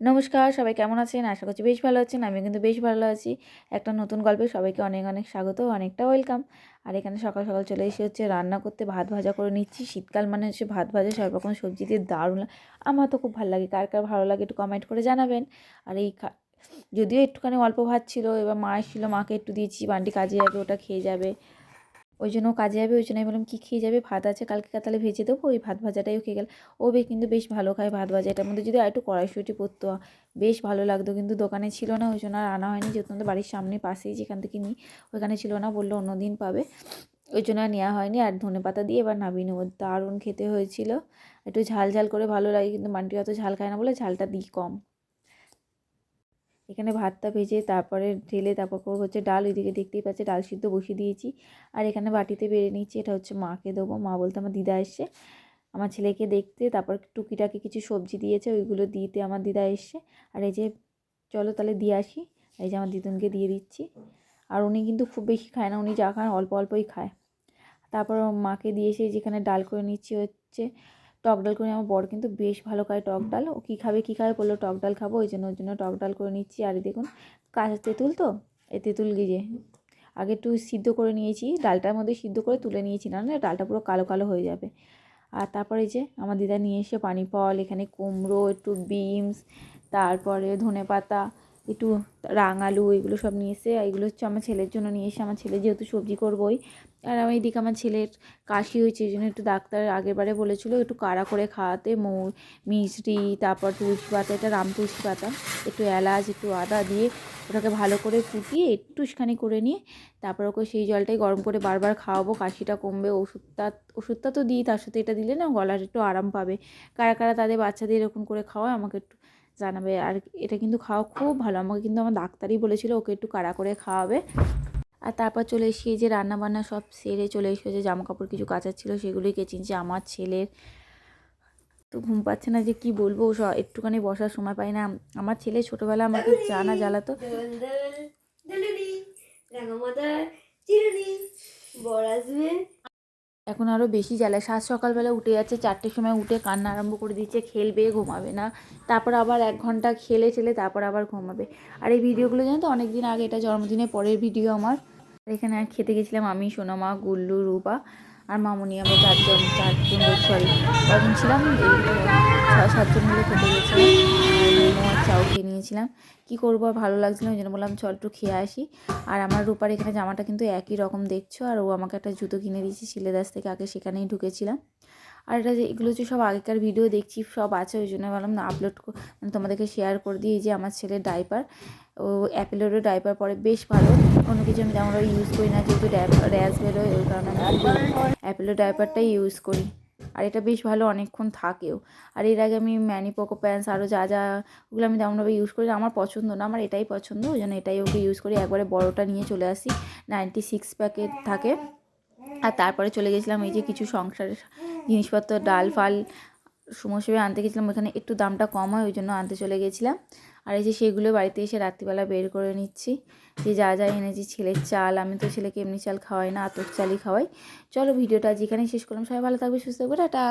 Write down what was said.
নমস্কার, সবাই কেমন আছেন? আশা করছি বেশ ভালো আছেন আমি কিন্তু বেশ ভালো আছি। একটা নতুন গল্পে সবাইকে অনেক অনেক স্বাগত, অনেকটা ওয়েলকাম। আর এখানে সকাল সকাল চলে এসে হচ্ছে রান্না করতে ভাত ভাজা করে নিচ্ছি। শীতকাল মানে হচ্ছে ভাত ভাজা, সব রকম সবজি দিয়ে দারুণ আমার তো খুব ভালো লাগে। কার কার ভালো লাগে একটু কমেন্ট করে জানাবেন। আর এই যদিও একটুখানি অল্প ভাত ছিল, এবার মা এসেছিল, মাকে একটু দিয়েছি, বান্টি কাজে যাবে, ওটা খেয়ে যাবে। ওই জন্য কাজে যাবে, ওই জন্য আমি বললাম, কী খেয়ে যাবে? ভাত আছে, কালকে তাহলে ভেজে দেবো, ওই ভাত ভাজাটাই খেয়ে গেল। ও বে কিন্তু বেশ ভালো খায় ভাত ভাজা এটার মধ্যে যদি একটু কড়াইশুঁটি পড়তো বেশ ভালো লাগতো, কিন্তু দোকানে ছিল না, ওই জন্য আর আনা হয়নি। যেহেতু আমাদের বাড়ির সামনে পাশেই যেখান থেকে নিই, ওইখানে ছিল না, বলল অন্য দিন পাবে। ওই জন্য আর নেওয়া হয়নি। আর ধনে পাতা দিয়ে এবার নামিয়ে নেব। দারুণ খেতে হয়েছিল। একটু ঝাল ঝাল করে ভালো লাগে, কিন্তু মান্টি অত ঝাল খায় না বলে ঝালটা দিই কম। এখানে ভাতটা ভেজে তারপরে ঢেলে তারপর হচ্ছে ডাল, ওইদিকে দেখতেই পাচ্ছে ডাল সিদ্ধ বসিয়ে দিয়েছি। আর এখানে বাটিতে বেড়ে নিচ্ছি এটা হচ্ছে মাকে দেবো। মা বলতে আমার দিদা এসছে। আমার ছেলেকে দেখতে, তারপর টুকিটাকি কিছু সবজি দিয়েছে, ওইগুলো দিতে আমার দিদা এসছে। আর এই যে, চলো তাহলে দিয়ে আসি। এই যে আমার দিদুনকে দিয়ে দিচ্ছি। আর উনি কিন্তু খুব বেশি খায় না, উনি যা খান অল্প অল্পই খায়। তারপর মাকে দিয়ে এসে যেখানে ডাল করে নিচ্ছি হচ্ছে টক ডাল করে আমার বর কিন্তু বেশ ভালো খায় টক ডাল। ও কী খাবে কী খাবে বলল টক ডাল খাব ওই জন্য ওর জন্য টক ডাল করে নিচ্ছি। আর দেখুন কাঁচা তেঁতুল তো এই তেঁতুল গিজে। আগে একটু সিদ্ধ করে নিয়েছি ডালটার মধ্যে সিদ্ধ করে তুলে নিয়েছি না না ডালটা পুরো কালো কালো হয়ে যাবে। আর তারপরে যে আমার দিদা নিয়ে এসে পানি ফল এখানে কুমড়ো একটু বিনস তারপরে ধনে পাতা একটু রাঙালু এগুলো সব নিয়ে এসে এগুলো হচ্ছে আমার ছেলের জন্য নিয়ে এসে আমার ছেলে যেহেতু সবজি করবোই। আর আমি এদিকে আমার ছেলের কাশি হয়েছে, এই জন্য একটু ডাক্তার আগেরবারে বলেছিল একটু কাড়া করে খাওয়াতে, মৌ, মিষ্টি, তারপর তুলসী পাতা, এটা রাম তুলসী পাতা, একটু এলাচ, একটু আদা দিয়ে ওটাকে ভালো করে ফুটিয়ে একটুখানি করে নিয়ে তারপর ওকে সেই জলটাই গরম করে বারবার খাওয়াবো, কাশিটা কমবে, ওষুধটা ওষুধটা তো দিই, তার সাথে এটা দিলে না গলার একটু আরাম পাবে। কারা কারা তাদের বাচ্চাদের এরকম করে খাওয়ায়, আমাকে একটু জানাবে। আর এটা কিন্তু খাওয়া খুব ভালো। আমাকে কিন্তু আমার ডাক্তারই বলেছিল ওকে একটু কাড়া করে খাওয়াবে। আর তারপর চলে এসে যে রান্না বান্না সব সেরে চলে এসে যে জামা কাপড় কিছু কাচার ছিল সেগুলোই কেচে নিচ্ছে আমার ছেলের তো ঘুম পাচ্ছে না যে কি বলব? একটুখানি বসার সময় পাই না। আমার ছেলে ছোটোবেলা আমাকে জানা জ্বালাতো। চিরুনি আসবে। এখন আরও বেশি জ্বালায়। সাত সকালবেলা উঠে যাচ্ছে, চারটের সময় উঠে কান্না আরম্ভ করে দিচ্ছে, খেলবে, ঘুমাবে না। তারপর আবার এক ঘণ্টা খেলে ছেলে, তারপর আবার ঘুমাবে। আর এই ভিডিওগুলো জানো তো অনেক দিন আগে, এটা জন্মদিনের পরের ভিডিও আমার। আর এখানে খেতে গেছিলাম আমি, সোনামা, গুল্লু, রূপা। আর মামুনি আমরা চারজন চারজন সরি কজন ছিলাম? ছয় সাতজন মিলে খেতে গেছিলাম। আর চাউ খেয়ে নিয়েছিলাম। কী করব আর ভালো লাগছিল ওই জন্য বললাম, চল একটু খেয়ে আসি। আর আমার রূপার এখানে জামাটা কিন্তু একই রকম দেখছ, আর ও আমাকে একটা জুতো কিনে দিয়েছে শিলেদাস থেকে, আগে সেখানেই ঢুকেছিলাম। আর এটা যে, এগুলো যে সব আগেকার ভিডিও দেখছি, সব আছে, ওই জন্য ভাবলাম না আপলোড মানে তোমাদেরকে শেয়ার করে দিই যে আমার ছেলের ডাইপার ও অ্যাপেলেরও ডাইপার পরে, বেশ ভালো। অন্য কিছু আমি তেমন ইউজ করি না, যেহেতু র্যাশ বেরোয়, ওই কারণে আমি অ্যাপেলের ডাইপারটাই ইউজ করি। আর এটা বেশ ভালো অনেকক্ষণ থাকেও। আর এর আগে আমি ম্যানি পোকো প্যান্টস আরও যা যা ওগুলো আমি তেমনভাবে ইউজ করি। আমার পছন্দ না, আমার এটাই পছন্দ, ওই জন্য এটাই ওকে ইউজ করি। একবারে বড়োটা নিয়ে চলে আসি নাইনটি সিক্স প্যাকেট থাকে। আর তারপরে চলে গেছিলাম এই যে কিছু সংসারের জিনিসপত্র, ডাল ফাল সমস্যা আনতে গেছিলাম ওখানে একটু দামটা কম হয় ওই জন্য আনতে চলে গেছিলাম। আর এই যে সেইগুলো বাড়িতে এসে রাত্রিবেলা বের করে নিচ্ছি। যে যা যা এনেছি, ছেলের চাল, আমি তো ছেলেকে এমনি চাল খাওয়াই না আতক চালই খাওয়াই। চলো ভিডিওটা যেখানে শেষ করলাম। সবাই ভালো থাকবে, সুস্থ করে টাটা!